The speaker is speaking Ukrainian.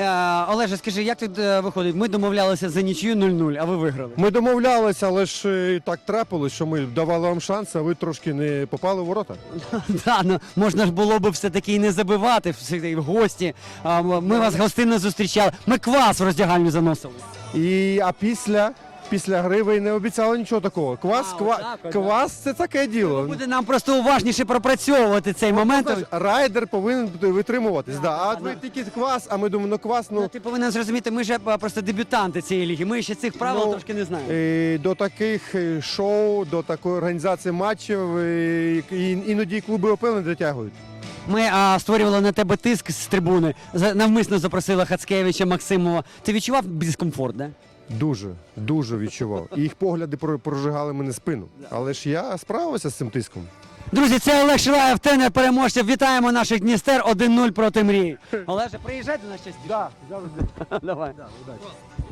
Е, Олеже, скажи, як тут е, виходить? Ми домовлялися за нічию 0-0, а ви виграли. Ми домовлялися, але ж е, так трапилось, що ми давали вам шанс, а ви трошки не попали в ворота. Да, ну, можна ж було б все-таки і не забивати все в гості. А, Ми вас гостинно зустрічали. Ми квас в роздягальню заносили. І, а після, після гри ви не обіцяли нічого такого. Квас, А, ква, отак от, квас це таке діло. Буде нам просто уважніше пропрацьовувати цей момент. Знаєш, Райдер повинен бути витримуватись. Да, а ви да. тільки квас, а ми думаємо, ну квас, Ну, ну. ти повинен зрозуміти, ми ж е, просто дебютанти цієї ліги. Ми ще цих правил ну, трошки не знаємо. е, До таких е, шоу, до такої організації матчів е, і- іноді клуби ОПЛ не дотягують. Ми а, створювали на тебе тиск з трибуни. За- Навмисно запросила Хацкевича Максимова. Ти відчував дискомфорт, да? Дуже, дуже відчував. І їх погляди про- прожигали мене спину. Але ж я справився з цим тиском. Друзі, це Олег Шилаєв, тренер переможців. Вітаємо наших Дністер 1-0 проти мрії. Олеже, приїжджайте на щастя. Да, завжди. Давай.